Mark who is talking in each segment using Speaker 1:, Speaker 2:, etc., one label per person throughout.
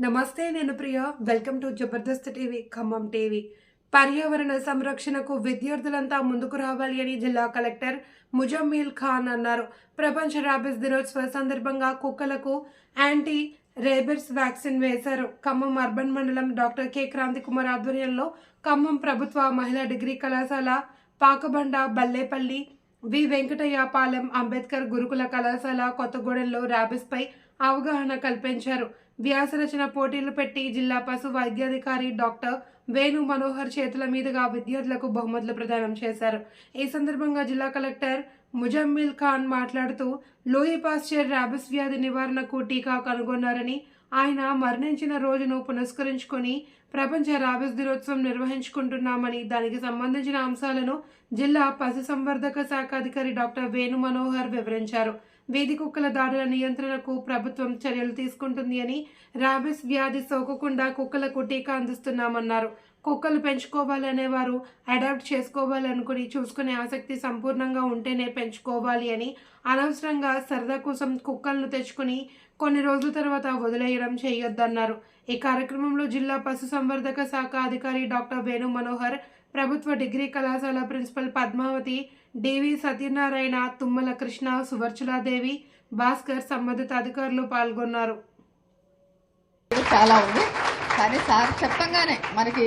Speaker 1: నమస్తే నేను Priya. Welcome to Jabardasth TV Khammam TV. పర్యావరణ సంరక్షణకు విద్యార్థులంతా ముందుకు రావాలి అని జిల్లా కలెక్టర్ ముజమ్మీల్ ఖాన్ అన్నారు. ప్రపంచ ర్యాబిస్ దినోత్సవ సందర్భంగా కుక్కలకు యాంటీ రేబిర్స్ వ్యాక్సిన్ వేశారు. ఖమ్మం అర్బన్ మండలం డాక్టర్ కె. క్రాంతి కుమార్ ఆధ్వర్యంలో ఖమ్మం ప్రభుత్వ మహిళా డిగ్రీ కళాశాల పాకబండ బల్లేపల్లి వి. వెంకటయ్య పాలెం అంబేద్కర్ గురుకుల కళాశాల కొత్తగూడెంలో ర్యాబిస్పై అవగాహన కల్పించారు. వ్యాసరచన పోటీలు పెట్టి జిల్లా పశు వైద్యాధికారి డాక్టర్ వేణు మనోహర్ చేతుల మీదుగా విద్యార్థులకు బహుమతులు ప్రదానం చేశారు. ఈ సందర్భంగా జిల్లా కలెక్టర్ ముజమ్మిల్ ఖాన్ మాట్లాడుతూ లూయి పాస్చర్ ర్యాబిస్ వ్యాధి నివారణకు టీకా కనుగొన్నారని ఆయన మరణించిన రోజును పునస్కరించుకొని ప్రపంచ రాబిస్ దినోత్సవం నిర్వహించుకుంటున్నామని దానికి సంబంధించిన అంశాలను జిల్లా పశుసంవర్ధక శాఖ అధికారి డాక్టర్ వేణు మనోహర్ వివరించారు. వీధి కుక్కల దాడుల నియంత్రణకు ప్రభుత్వం చర్యలు తీసుకుంటుంది అని రాబిస్ వ్యాధి సోకకుండా కుక్కలకు టీకా అందిస్తున్నామన్నారు. కుక్కలు పెంచుకోవాలనే వారు అడాప్ట్ చేసుకోవాలనుకుని చూసుకునే ఆసక్తి సంపూర్ణంగా ఉంటేనే పెంచుకోవాలి అని అనవసరంగా సరదా కోసం కుక్కలను తెచ్చుకుని కొన్ని రోజుల తర్వాత వదిలేయడం చేయొద్దన్నారు. ఈ కార్యక్రమంలో జిల్లా పశుసంవర్ధక శాఖ అధికారి డాక్టర్ వేణు మనోహర్ ప్రభుత్వ డిగ్రీ కళాశాల ప్రిన్సిపల్ పద్మావతి డివి సత్యనారాయణ తుమ్మల కృష్ణ సువర్చులాదేవి భాస్కర్ సంబంధిత అధికారులు పాల్గొన్నారు.
Speaker 2: చాలా ఉంది. కానీ సార్ చెప్పంగానే మనకి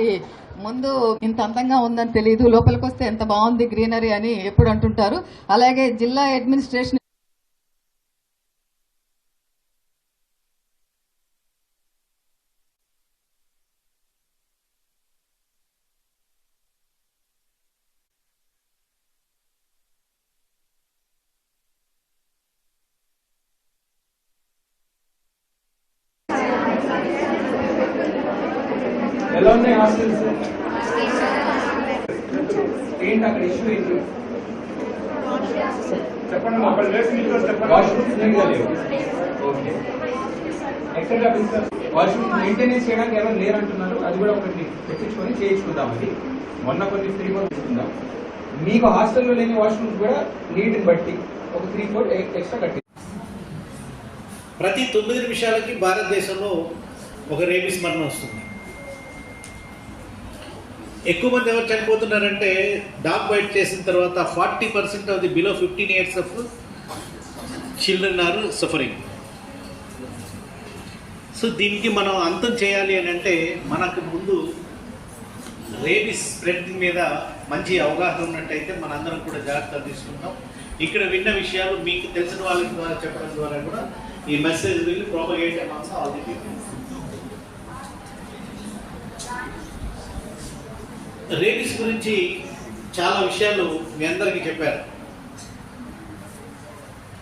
Speaker 2: ముందు ఇంత అందంగా ఉందని తెలియదు లోపలికి వస్తే ఎంత బాగుంది గ్రీనరీ అని ఎప్పుడు అంటుంటారు. అలాగే జిల్లా అడ్మినిస్ట్రేషన్
Speaker 3: ఎలా ఉన్నాయి హాస్టల్స్ ఏంటి అక్కడ ఇష్యూ ఏంటి? చెప్పండి అక్కడ వాష్రూమ్స్ లేవు ఓకే ఎక్కడ సార్ వాష్రూమ్ మెయింటెనెన్స్ చేయడానికి ఎవరు లేరు అంటున్నారు అది కూడా ఒకటి పెట్టించుకొని చేయించుకుందాం అది మొన్న కొన్ని త్రీ మంత్స్ తీసుకుందాం. మీకు హాస్టల్లో లేని వాష్రూమ్స్ కూడా నీటిని బట్టి ఒక త్రీ ఫోర్ ఎక్స్ట్రా కట్టి
Speaker 4: ప్రతి తొమ్మిది నిమిషాలకి భారతదేశంలో ఒక రేబీస్ మరణం వస్తుంది. ఎక్కువ మంది ఎవరు చనిపోతున్నారంటే డాగ్ బైట్ చేసిన తర్వాత forty percent of the below fifteen years of children are suffering. So దీనికి మనం అంతం చేయాలి అని అంటే మనకు ముందు రేబీస్ స్ప్రెడ్ మీద మంచి అవగాహన ఉన్నట్టయితే మనందరం కూడా జాగ్రత్తలు తీసుకుంటాం. ఇక్కడ విన్న విషయాలు మీకు తెలిసిన వాళ్ళ ద్వారా చెప్పడం ద్వారా కూడా ఈ మెసేజ్ వెళ్ళి propagate amongst all the people rabies గురించి చాలా విషయాలు మీ అందరికీ చెప్పారు.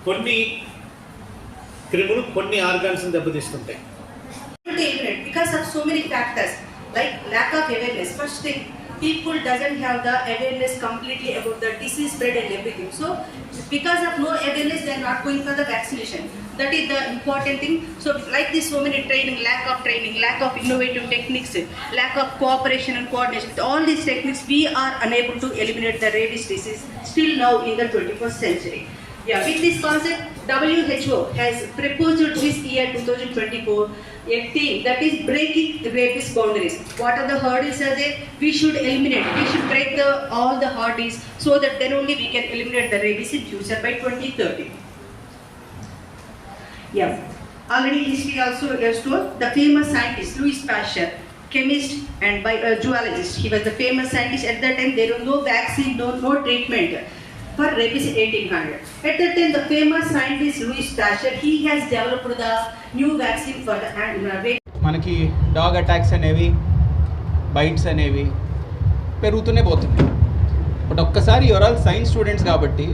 Speaker 4: కొన్ని క్రిములు కొన్ని organs దెబ్బతీస్తుంటాయి.
Speaker 5: Because of so many factors like lack of awareness first people doesn't have the awareness completely about the disease spread and everything. So because of no awareness they are not going for the vaccination. That is the important thing. So like this so many training lack of training lack of innovative techniques lack of cooperation and coordination all these techniques we are unable to eliminate the rabies disease still now in the 21st century. Yeah, with this concept, WHO has proposed this year 2024 that is breaking the rabies boundaries. What are the hurdles are there? We should eliminate. We should break the all the hurdles so that then only we can eliminate the rabies in future by 2030. Yeah. Already history also has told the famous scientist Louis Pasteur, chemist and bio- uh, zoologist. He was the famous scientist at that time. There was no vaccine, no no treatment for rabies 1800. At that time, the famous scientist Louis Pasteur, he has developed the new vaccine for the animal. Uh,
Speaker 6: మనకి dog attacks అనేవి bites అనేవి పెరుగుతూనే పోతున్నాయి. But ఒక్కసారి ఎవరాల్ science students కాబట్టి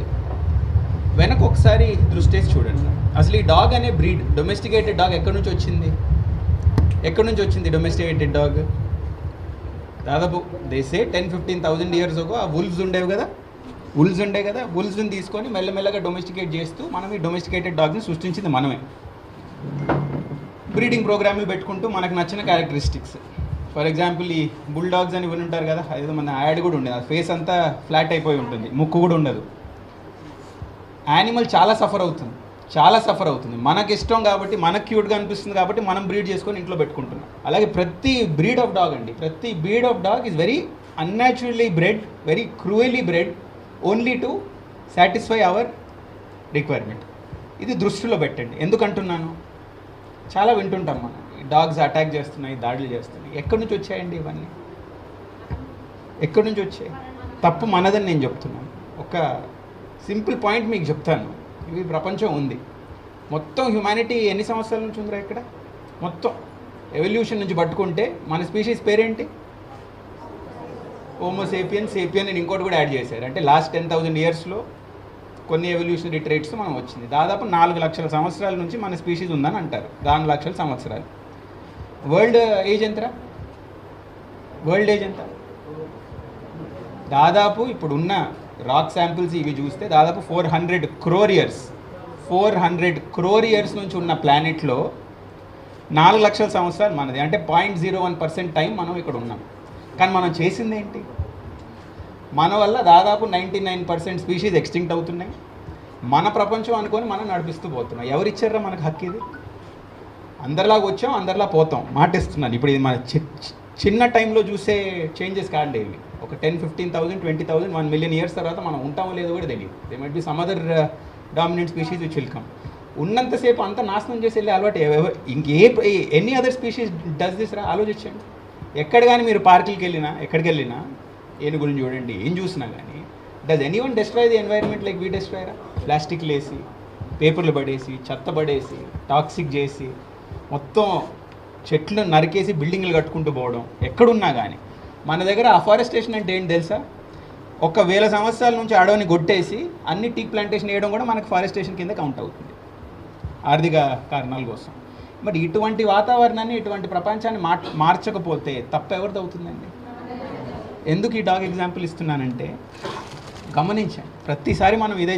Speaker 6: వెనక ఒకసారి దృష్టి చూడండి. అసలు ఈ డాగ్ అనే బ్రీడ్ డొమెస్టికేటెడ్ డాగ్ ఎక్కడి నుంచి వచ్చింది? ఎక్కడి నుంచి వచ్చింది డొమెస్టికేటెడ్ డాగ్? దాదాపు దేసే టెన్ ఫిఫ్టీన్ థౌజండ్ ఇయర్స్ ఒక ఆ వుల్వ్స్ ఉండేవి కదా? వుల్స్ ఉండే కదా వుల్స్ని తీసుకొని మెల్లమెల్లగా డొమెస్టికేట్ చేస్తూ మనం ఈ డొమెస్టికేటెడ్ డాగ్ని సృష్టించింది మనమే. బ్రీడింగ్ ప్రోగ్రామ్లు పెట్టుకుంటూ మనకు నచ్చిన క్యారెక్టరిస్టిక్స్ ఫర్ ఎగ్జాంపుల్ ఈ బుల్ డాగ్స్ అని విని ఉంటారు కదా ఏదో మన యాడ్ కూడా ఉండేది. ఆ ఫేస్ అంతా ఫ్లాట్ అయిపోయి ఉంటుంది ముక్కు కూడా ఉండదు. యానిమల్ చాలా సఫర్ అవుతుంది చాలా సఫర్ అవుతుంది. మనకి ఇష్టం కాబట్టి మనకు క్యూట్గా అనిపిస్తుంది కాబట్టి మనం బ్రీడ్ చేసుకొని ఇంట్లో పెట్టుకుంటున్నాం. అలాగే ప్రతి బ్రీడ్ ఆఫ్ డాగ్ అండి ప్రతి breed of dog is very unnaturally bred very cruelly bred only to satisfy our requirement ఇది దృష్టిలో పెట్టండి. ఎందుకంటున్నాను? చాలా వింటుంటాం మనం. డాగ్స్ అటాక్ చేస్తున్నాయి దాడులు చేస్తున్నాయి. ఎక్కడి నుంచి వచ్చాయండి ఇవన్నీ? ఎక్కడి నుంచి వచ్చాయి? తప్పు మనదని నేను చెప్తున్నాను. ఒక సింపుల్ పాయింట్ మీకు చెప్తాను. ఇవి ప్రపంచం ఉంది. మొత్తం హ్యుమానిటీ ఎన్ని సంవత్సరాల నుంచి ఉందిరా ఇక్కడ? మొత్తం ఎవల్యూషన్ నుంచి పట్టుకుంటే మన స్పీషీస్ పేరేంటి? హోమోసేపియన్ సేపియన్ అని ఇంకోటి కూడా యాడ్ చేశారు. అంటే లాస్ట్ టెన్ థౌజండ్ ఇయర్స్లో కొన్ని ఎవల్యూషనరీ ట్రేట్స్ మనం వచ్చింది. దాదాపు నాలుగు లక్షల సంవత్సరాల నుంచి మన స్పీషీస్ ఉందని అంటారు. నాలుగు లక్షల సంవత్సరాలు. వరల్డ్ ఏజ్ ఎంతరా వరల్డ్ ఏజ్ ఎంత? దాదాపు ఇప్పుడున్న రాక్ శాంపిల్స్ ఇవి చూస్తే దాదాపు four hundred crore years four hundred crore years నుంచి ఉన్న ప్లానెట్లో నాలుగు లక్షల సంవత్సరాలు మనది. అంటే point zero one percent time మనం ఇక్కడ ఉన్నాం. కానీ మనం చేసింది ఏంటి మన వల్ల దాదాపు ninety nine percent species extinct అవుతున్నాయి. మన ప్రపంచం అనుకొని మనం నడిపిస్తూ పోతున్నాం. ఎవరిచ్చారా మనకు హక్కు ఇది? అందరిలాగా వచ్చాం అందరిలా పోతాం. మాటిస్తున్నాను ఇప్పుడు ఇది మన చి- చిన్న టైంలో చూసే చేంజెస్ కాండి ఇవి. ఒక ten fifteen thousand twenty thousand one million years తర్వాత మనం ఉంటామో లేదో కూడా తెలియదు. They might be some other dominant species which will come ఉన్నంతసేపు అంత నాశనం చేసి వెళ్ళే అలవాటు ఇంకే any other species does this రా? ఆలోచించండి. ఎక్కడ కానీ మీరు పార్కులకి వెళ్ళినా ఎక్కడికి వెళ్ళినా ఏనుగులను చూడండి ఏం చూసినా కానీ does anyone destroy the environment like we డిస్ట్రాయరా ప్లాస్టిక్లు వేసి పేపర్లు పడేసి చెత్త పడేసి టాక్సిక్ చేసి మొత్తం చెట్లు నరికేసి బిల్డింగ్లు కట్టుకుంటూ పోవడం ఎక్కడున్నా కానీ. మన దగ్గర అఫారెస్టేషన్ అంటే ఏంటి తెలుసా? ఒక వేల సంవత్సరాల నుంచి అడవిని కొట్టేసి అన్ని టీ ప్లాంటేషన్ వేయడం కూడా మనకు ఫారెస్టేషన్ కింద కౌంట్ అవుతుంది. ఆర్థిక కారణాల కోసం. మరి ఇటువంటి వాతావరణాన్ని ఇటువంటి ప్రపంచాన్ని మార్ మార్చకపోతే తప్ప ఎవరిది అవుతుందండి ఎందుకు ఈ డాగ్ ఎగ్జాంపుల్ ఇస్తున్నానంటే గమనించండి. ప్రతిసారి మనం ఇదే